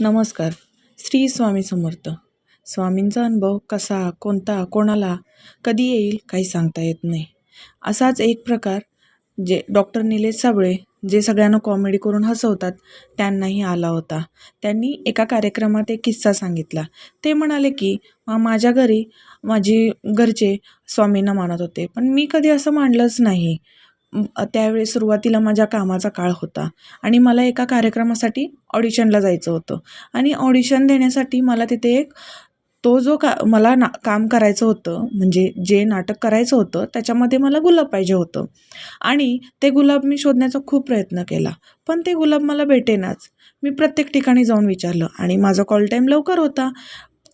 नमस्कार. श्री स्वामी समर्थ. स्वामींचा अनुभव कसा कोणता कोणाला कधी येईल काही सांगता येत नाही. असाच एक प्रकार जे डॉक्टर निलेश साबळे जे सगळ्यांना कॉमेडी करून हसवतात त्यांनाही आला होता. त्यांनी एका कार्यक्रमात एक किस्सा सांगितला. ते म्हणाले की "मा माझ्या घरी माझी घरचे स्वामींना मानत होते. पण मी कधी असं मांडलंच नाही. त्यावेळी सुरुवातीला माझ्या कामाचा काळ होता. आणि मला एका कार्यक्रमासाठी ऑडिशनला जायचं होतं. आणि ऑडिशन देण्यासाठी मला तिथे एक तो जो का मला ना काम करायचं होतं म्हणजे जे नाटक करायचं होतं त्याच्यामध्ये मला गुलाब पाहिजे होतं. आणि ते गुलाब मी शोधण्याचा खूप प्रयत्न केला. पण ते गुलाब मला भेटेनाच. मी प्रत्येक ठिकाणी जाऊन विचारलं आणि माझा कॉल टाईम लवकर होता.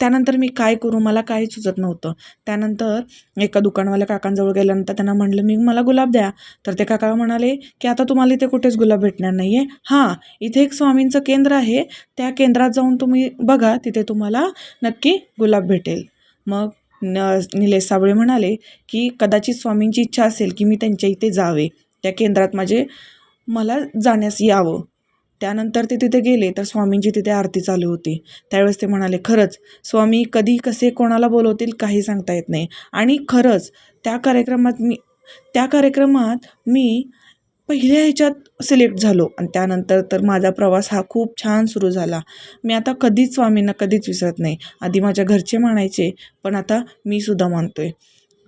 त्यानंतर मी काय करू? मला काही सुचत नव्हतं. त्यानंतर एका दुकानवाल्या काकांजवळ गेल्यानंतर त्यांना म्हणलं मी मला गुलाब द्या. तर ते काका म्हणाले की आता तुम्हाला इथे कुठेच गुलाब भेटणार नाही आहे हां इथे एक स्वामींचं केंद्र आहे. त्या केंद्रात जाऊन तुम्ही बघा तिथे तुम्हाला नक्की गुलाब भेटेल. मग न निलेश साबळे म्हणाले की कदाचित स्वामींची इच्छा असेल की मी त्यांच्या इथे जावे. त्या केंद्रात माझे मला जाण्यास यावं. त्यानंतर ते तिथे गेले तर स्वामींची तिथे आरती चालू होती. त्यावेळेस ते म्हणाले खरंच स्वामी कधी कसे कोणाला बोलवतील काही सांगता येत नाही. आणि खरंच त्या कार्यक्रमात मी त्या कार्यक्रमात मी पहिल्या ह्याच्यात सिलेक्ट झालो. आणि त्यानंतर तर माझा प्रवास हा खूप छान सुरू झाला. मी आता कधीच स्वामींना कधीच विसरत नाही. आधी माझ्या घरचे मानायचे पण आता मी सुद्धा मानतो आहे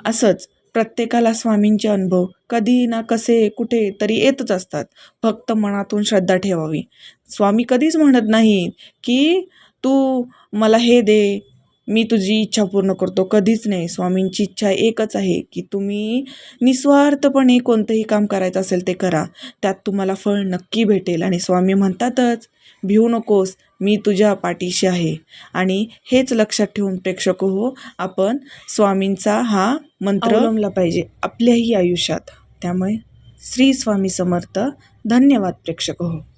असंच प्रत्येकाला स्वामींचे अनुभव कधी ना कसे कुठे तरी येतच असतात. फक्त मनातून श्रद्धा ठेवावी. स्वामी कधीच म्हणत नाहीत की तू मला हे दे मी तुझी इच्छा पूर्ण करतो. कधीच नाही. स्वामींची इच्छा एकच आहे की तुम्ही निस्वार्थपणे कोणतंही काम करायचं असेल ते करा. त्यात तुम्हाला फळ नक्की भेटेल. आणि स्वामी म्हणतातच भिवू नकोस मी तुझ्या पाठीशी आहे. आणि हेच लक्षात ठेवून प्रेक्षक हो आपण स्वामींचा हा मंत्र अवलंबला पाहिजे. आपल्याही आयुष्यात. त्यामुळे श्री स्वामी समर्थ. धन्यवाद प्रेक्षक हो.